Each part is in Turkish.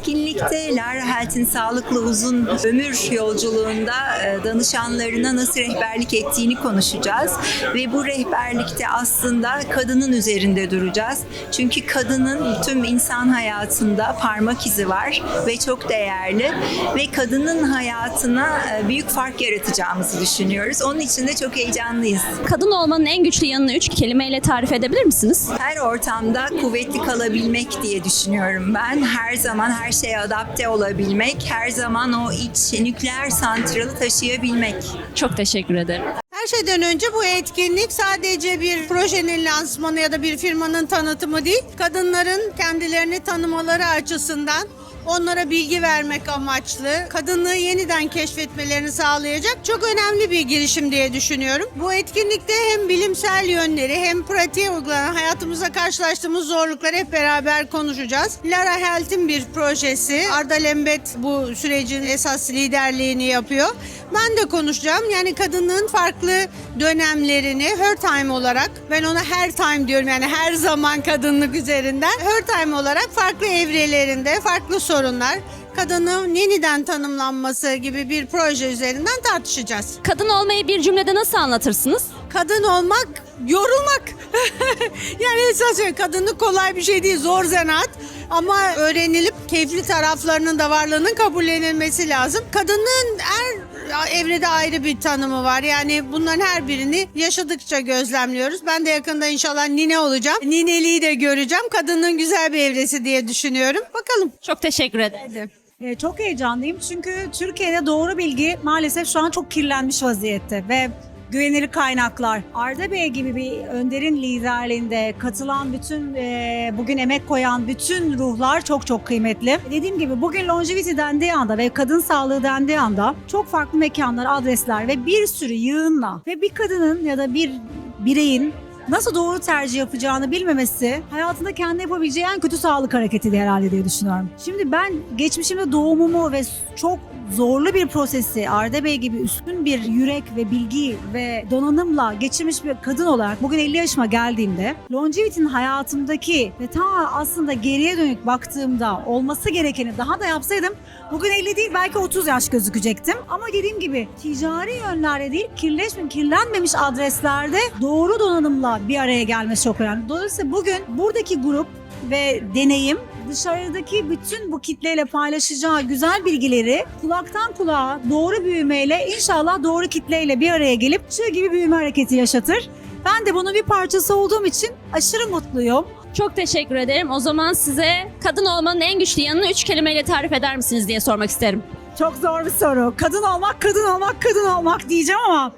etkinlikte Lara Health'in sağlıklı uzun ömür yolculuğunda e, danışanlarına nasıl rehberlik ettiğini konuşacağız. Ve bu rehberlikte aslında kadının üzerinde duracağız. Çünkü kadının tüm insan hayatında parmak izi var ve çok değerli. Ve kadının hayatına e, büyük fark yaratacağımızı düşünüyoruz. Onun için de çok heyecanlıyız. Kadın olmanın en güçlü yanını üç kelimeyle tarif edebilir misiniz? Her ortamda kuvvetli kalabilmek diye düşünüyorum ben. Her zaman her şeye adapte olabilmek, her zaman o iç nükleer santralı taşıyabilmek. Çok teşekkür ederim. Her şeyden önce bu etkinlik sadece bir projenin lansmanı ya da bir firmanın tanıtımı değil, kadınların kendilerini tanımaları açısından onlara bilgi vermek amaçlı, kadınlığı yeniden keşfetmelerini sağlayacak çok önemli bir girişim diye düşünüyorum. Bu etkinlikte hem bilimsel yönleri hem pratiğe uygulanan hayatımızda karşılaştığımız zorlukları hep beraber konuşacağız. Lara Health'in bir projesi. Arda Lembet bu sürecin esas liderliğini yapıyor. Ben de konuşacağım. Yani kadınlığın farklı dönemlerini her time olarak ben ona her time diyorum yani her zaman kadınlık üzerinden her time olarak farklı evrelerinde farklı sorunlar kadının yeniden tanımlanması gibi bir proje üzerinden tartışacağız. Kadın olmayı bir cümlede nasıl anlatırsınız? Kadın olmak yorulmak. yani esas kadınlık kolay bir şey değil zor zanaat ama öğrenilip keyifli taraflarının da varlığının kabullenilmesi lazım. Kadının her evrede ayrı bir tanımı var. Yani bunların her birini yaşadıkça gözlemliyoruz. Ben de yakında inşallah nine olacağım. Nineliği de göreceğim. Kadının güzel bir evresi diye düşünüyorum. Bakalım. Çok teşekkür ederim. Ee, Çok heyecanlıyım çünkü Türkiye'de doğru bilgi maalesef şu an çok kirlenmiş vaziyette ve güvenilir kaynaklar. Arda Bey gibi bir önderin liderliğinde katılan bütün, e, bugün emek koyan bütün ruhlar çok çok kıymetli. Dediğim gibi bugün longevity dendiği anda ve kadın sağlığı dendiği anda çok farklı mekanlar, adresler ve bir sürü yığınla ve bir kadının ya da bir bireyin nasıl doğru tercih yapacağını bilmemesi hayatında kendi yapabileceği en kötü sağlık hareketi herhalde diye düşünüyorum. Şimdi ben geçmişimde doğumumu ve çok zorlu bir prosesi Arda Bey gibi üstün bir yürek ve bilgi ve donanımla geçirmiş bir kadın olarak bugün 50 yaşıma geldiğimde Longevity'nin hayatımdaki ve ta aslında geriye dönük baktığımda olması gerekeni daha da yapsaydım bugün 50 değil belki 30 yaş gözükecektim. Ama dediğim gibi ticari yönlerde değil kirleşmiş, kirlenmemiş adreslerde doğru donanımla bir araya gelmesi çok önemli. Dolayısıyla bugün buradaki grup ve deneyim dışarıdaki bütün bu kitleyle paylaşacağı güzel bilgileri kulaktan kulağa doğru büyümeyle inşallah doğru kitleyle bir araya gelip çığ gibi büyüme hareketi yaşatır. Ben de bunun bir parçası olduğum için aşırı mutluyum. Çok teşekkür ederim. O zaman size kadın olmanın en güçlü yanını üç kelimeyle tarif eder misiniz diye sormak isterim. Çok zor bir soru. Kadın olmak, kadın olmak, kadın olmak diyeceğim ama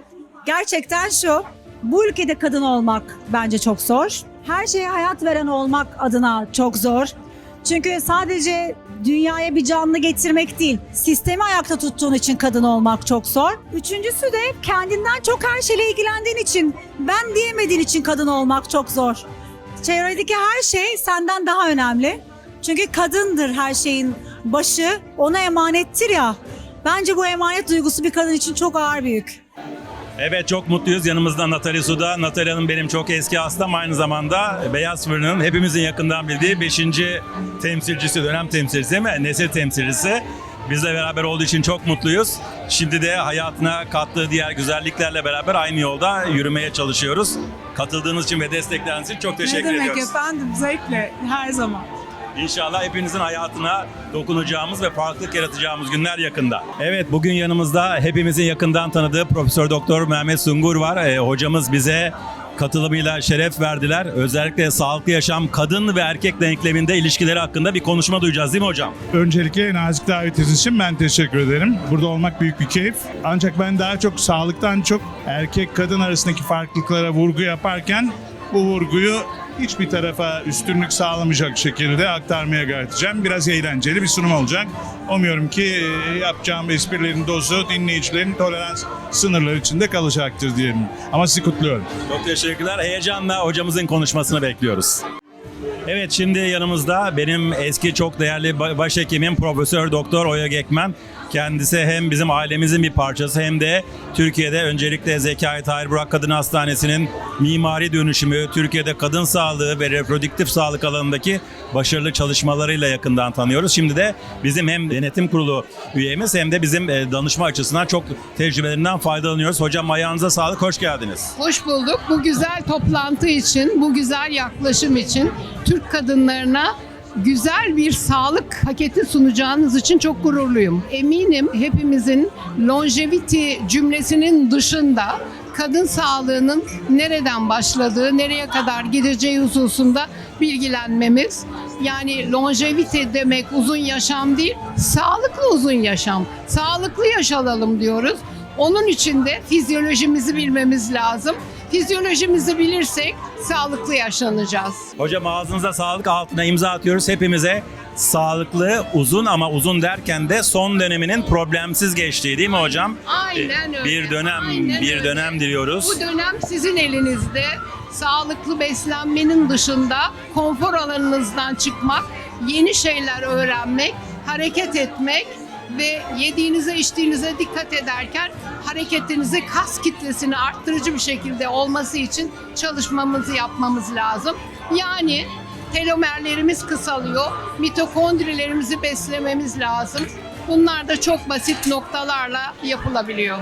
gerçekten şu. Bu ülkede kadın olmak bence çok zor. Her şeye hayat veren olmak adına çok zor. Çünkü sadece dünyaya bir canlı getirmek değil, sistemi ayakta tuttuğun için kadın olmak çok zor. Üçüncüsü de kendinden çok her şeyle ilgilendiğin için, ben diyemediğin için kadın olmak çok zor. Çevredeki her şey senden daha önemli. Çünkü kadındır her şeyin başı, ona emanettir ya. Bence bu emanet duygusu bir kadın için çok ağır büyük. Evet çok mutluyuz. Yanımızda Natalya Suda. Natalya Hanım benim çok eski hastam. Aynı zamanda Beyaz Fırın'ın hepimizin yakından bildiği 5. temsilcisi, dönem temsilcisi değil mi? Nesil temsilcisi. Bizle beraber olduğu için çok mutluyuz. Şimdi de hayatına kattığı diğer güzelliklerle beraber aynı yolda yürümeye çalışıyoruz. Katıldığınız için ve destekleriniz için çok teşekkür ne demek ediyoruz. efendim zevkle her zaman. İnşallah hepinizin hayatına dokunacağımız ve farklılık yaratacağımız günler yakında. Evet bugün yanımızda hepimizin yakından tanıdığı Profesör Doktor Mehmet Sungur var. Ee, hocamız bize katılımıyla şeref verdiler. Özellikle sağlıklı yaşam kadın ve erkek denkleminde ilişkileri hakkında bir konuşma duyacağız değil mi hocam? Öncelikle nazik davetiniz için ben teşekkür ederim. Burada olmak büyük bir keyif. Ancak ben daha çok sağlıktan çok erkek kadın arasındaki farklılıklara vurgu yaparken bu vurguyu hiçbir tarafa üstünlük sağlamayacak şekilde aktarmaya gayret edeceğim. Biraz eğlenceli bir sunum olacak. Umuyorum ki e, yapacağım esprilerin dozu dinleyicilerin tolerans sınırları içinde kalacaktır diyelim. Ama sizi kutluyorum. Çok teşekkürler. Heyecanla hocamızın konuşmasını bekliyoruz. Evet şimdi yanımızda benim eski çok değerli ba- başhekimim Profesör Doktor Oya Gekmen. Kendisi hem bizim ailemizin bir parçası hem de Türkiye'de öncelikle Zekai Tahir Burak Kadın Hastanesi'nin mimari dönüşümü, Türkiye'de kadın sağlığı ve reproduktif sağlık alanındaki başarılı çalışmalarıyla yakından tanıyoruz. Şimdi de bizim hem denetim kurulu üyemiz hem de bizim e, danışma açısından çok tecrübelerinden faydalanıyoruz. Hocam ayağınıza sağlık, hoş geldiniz. Hoş bulduk. Bu güzel toplantı için, bu güzel yaklaşım için Türk kadınlarına güzel bir sağlık paketi sunacağınız için çok gururluyum. Eminim hepimizin longevity cümlesinin dışında kadın sağlığının nereden başladığı, nereye kadar gideceği hususunda bilgilenmemiz. Yani longevity demek uzun yaşam değil, sağlıklı uzun yaşam. Sağlıklı yaşayalım diyoruz. Onun için de fizyolojimizi bilmemiz lazım. Fizyolojimizi bilirsek sağlıklı yaşlanacağız. Hocam ağzınıza sağlık altına imza atıyoruz. Hepimize sağlıklı, uzun ama uzun derken de son döneminin problemsiz geçtiği değil mi hocam? Aynen öyle. Bir dönem, Aynen bir öyle. dönem diliyoruz. Bu dönem sizin elinizde. Sağlıklı beslenmenin dışında konfor alanınızdan çıkmak, yeni şeyler öğrenmek, hareket etmek ve yediğinize içtiğinize dikkat ederken hareketinizi kas kitlesini arttırıcı bir şekilde olması için çalışmamızı yapmamız lazım. Yani telomerlerimiz kısalıyor, mitokondrilerimizi beslememiz lazım. Bunlar da çok basit noktalarla yapılabiliyor.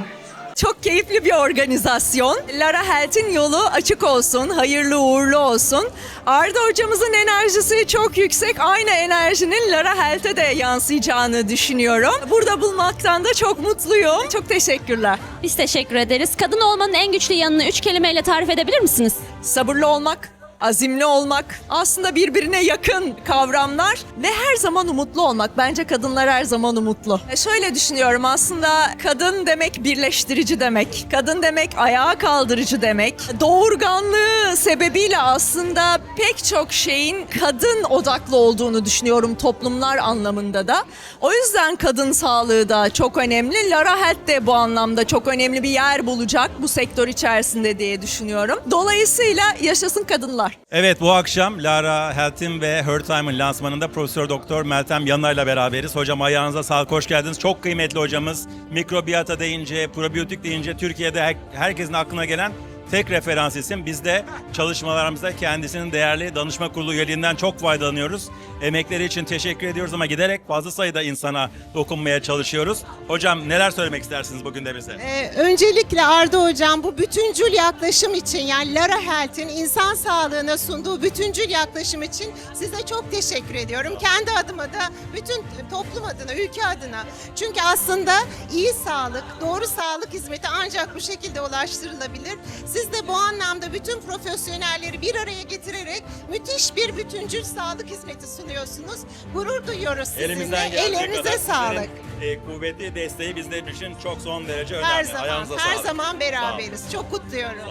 Çok keyifli bir organizasyon. Lara Health'in yolu açık olsun, hayırlı uğurlu olsun. Arda hocamızın enerjisi çok yüksek. Aynı enerjinin Lara Health'e de yansıyacağını düşünüyorum. Burada bulmaktan da çok mutluyum. Çok teşekkürler. Biz teşekkür ederiz. Kadın olmanın en güçlü yanını üç kelimeyle tarif edebilir misiniz? Sabırlı olmak, azimli olmak, aslında birbirine yakın kavramlar ve her zaman umutlu olmak. Bence kadınlar her zaman umutlu. E şöyle düşünüyorum aslında kadın demek birleştirici demek. Kadın demek ayağa kaldırıcı demek. Doğurganlığı sebebiyle aslında pek çok şeyin kadın odaklı olduğunu düşünüyorum toplumlar anlamında da. O yüzden kadın sağlığı da çok önemli. Lara Health de bu anlamda çok önemli bir yer bulacak bu sektör içerisinde diye düşünüyorum. Dolayısıyla yaşasın kadınlar. Evet bu akşam Lara Health'in ve Her Time'ın lansmanında Profesör Doktor Meltem Yanay'la beraberiz. Hocam ayağınıza sağlık, hoş geldiniz. Çok kıymetli hocamız. Mikrobiyata deyince, probiyotik deyince Türkiye'de her- herkesin aklına gelen tek referans isim. Biz de çalışmalarımızda kendisinin değerli danışma kurulu üyeliğinden çok faydalanıyoruz. Emekleri için teşekkür ediyoruz ama giderek fazla sayıda insana dokunmaya çalışıyoruz. Hocam neler söylemek istersiniz bugün de bize? Ee, öncelikle Arda Hocam bu bütüncül yaklaşım için yani Lara Health'in insan sağlığına sunduğu bütüncül yaklaşım için size çok teşekkür ediyorum. Kendi adıma da bütün toplum adına, ülke adına. Çünkü aslında iyi sağlık, doğru sağlık hizmeti ancak bu şekilde ulaştırılabilir. Siz de bu anlamda bütün profesyonelleri bir araya getirerek müthiş bir bütüncül sağlık hizmeti sunuyorsunuz. Gurur duyuyoruz sizinle. Elimizden geldiği Ellerinize kadar sağlık. sizlerin, e, kuvveti desteği bizler için çok son derece önemli. Her zaman, Ayağınıza her sağlık. zaman Sağ beraberiz. Çok kutluyorum.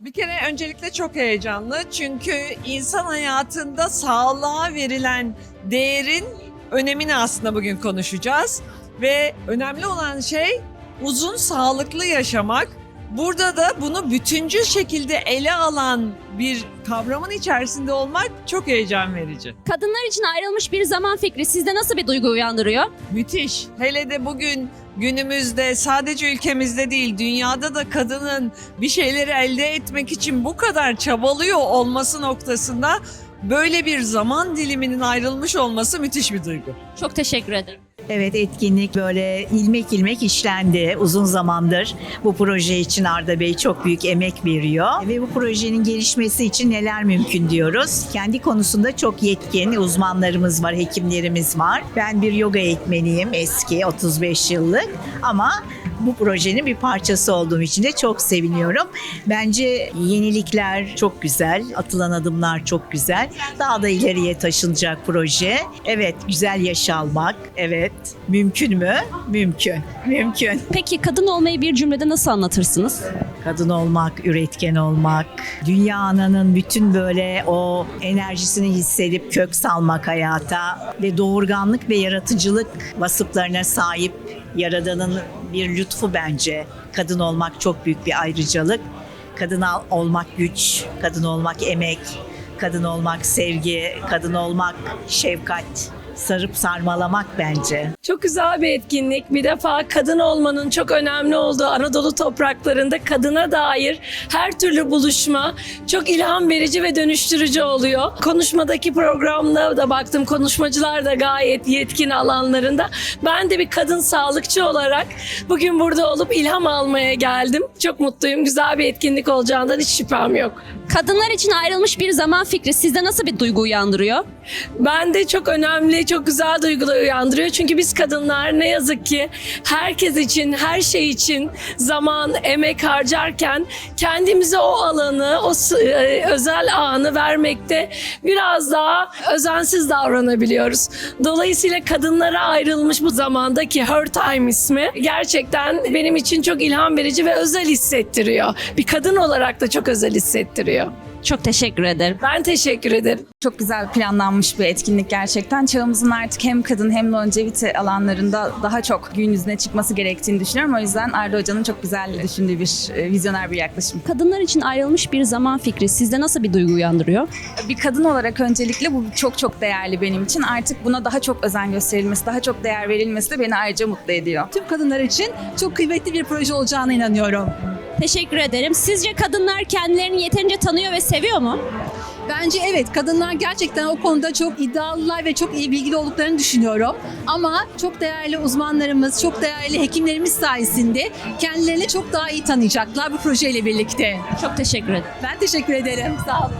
Bir kere öncelikle çok heyecanlı çünkü insan hayatında sağlığa verilen değerin önemini aslında bugün konuşacağız. Ve önemli olan şey uzun sağlıklı yaşamak. Burada da bunu bütüncül şekilde ele alan bir kavramın içerisinde olmak çok heyecan verici. Kadınlar için ayrılmış bir zaman fikri sizde nasıl bir duygu uyandırıyor? Müthiş. Hele de bugün günümüzde sadece ülkemizde değil dünyada da kadının bir şeyleri elde etmek için bu kadar çabalıyor olması noktasında böyle bir zaman diliminin ayrılmış olması müthiş bir duygu. Çok teşekkür ederim. Evet etkinlik böyle ilmek ilmek işlendi uzun zamandır. Bu proje için Arda Bey çok büyük emek veriyor ve bu projenin gelişmesi için neler mümkün diyoruz. Kendi konusunda çok yetkin uzmanlarımız var, hekimlerimiz var. Ben bir yoga eğitmeniyim eski 35 yıllık ama bu projenin bir parçası olduğum için de çok seviniyorum. Bence yenilikler çok güzel, atılan adımlar çok güzel. Daha da ileriye taşınacak proje. Evet, güzel yaş almak. Evet, mümkün mü? Mümkün. Mümkün. Peki kadın olmayı bir cümlede nasıl anlatırsınız? Kadın olmak, üretken olmak, dünya ananın bütün böyle o enerjisini hissedip kök salmak hayata ve doğurganlık ve yaratıcılık vasıflarına sahip Yaradan'ın bir lütfu bence. Kadın olmak çok büyük bir ayrıcalık. Kadın olmak güç, kadın olmak emek, kadın olmak sevgi, kadın olmak şefkat. Sarıp sarmalamak bence. Çok güzel bir etkinlik. Bir defa kadın olmanın çok önemli olduğu Anadolu topraklarında kadına dair her türlü buluşma çok ilham verici ve dönüştürücü oluyor. Konuşmadaki programda da baktım konuşmacılar da gayet yetkin alanlarında. Ben de bir kadın sağlıkçı olarak bugün burada olup ilham almaya geldim. Çok mutluyum. Güzel bir etkinlik olacağından hiç şüphem yok. Kadınlar için ayrılmış bir zaman fikri sizde nasıl bir duygu uyandırıyor? Bende çok önemli, çok güzel duygular uyandırıyor. Çünkü biz kadınlar ne yazık ki herkes için, her şey için zaman, emek harcarken kendimize o alanı, o e, özel anı vermekte biraz daha özensiz davranabiliyoruz. Dolayısıyla kadınlara ayrılmış bu zamandaki Her Time ismi gerçekten benim için çok ilham verici ve özel hissettiriyor. Bir kadın olarak da çok özel hissettiriyor. Çok teşekkür ederim. Ben teşekkür ederim. Çok güzel planlanmış bir etkinlik gerçekten. Çağımızın artık hem kadın hem longevity alanlarında daha çok gün yüzüne çıkması gerektiğini düşünüyorum. O yüzden Arda Hoca'nın çok güzel düşündüğü bir, e, vizyoner bir yaklaşım. Kadınlar için ayrılmış bir zaman fikri sizde nasıl bir duygu uyandırıyor? Bir kadın olarak öncelikle bu çok çok değerli benim için. Artık buna daha çok özen gösterilmesi, daha çok değer verilmesi de beni ayrıca mutlu ediyor. Tüm kadınlar için çok kıymetli bir proje olacağına inanıyorum. Teşekkür ederim. Sizce kadınlar kendilerini yeterince tanıyor ve seviyor mu? Bence evet kadınlar gerçekten o konuda çok iddialılar ve çok iyi bilgili olduklarını düşünüyorum. Ama çok değerli uzmanlarımız, çok değerli hekimlerimiz sayesinde kendilerini çok daha iyi tanıyacaklar bu projeyle birlikte. Çok teşekkür ederim. Ben teşekkür ederim. Sağ olun.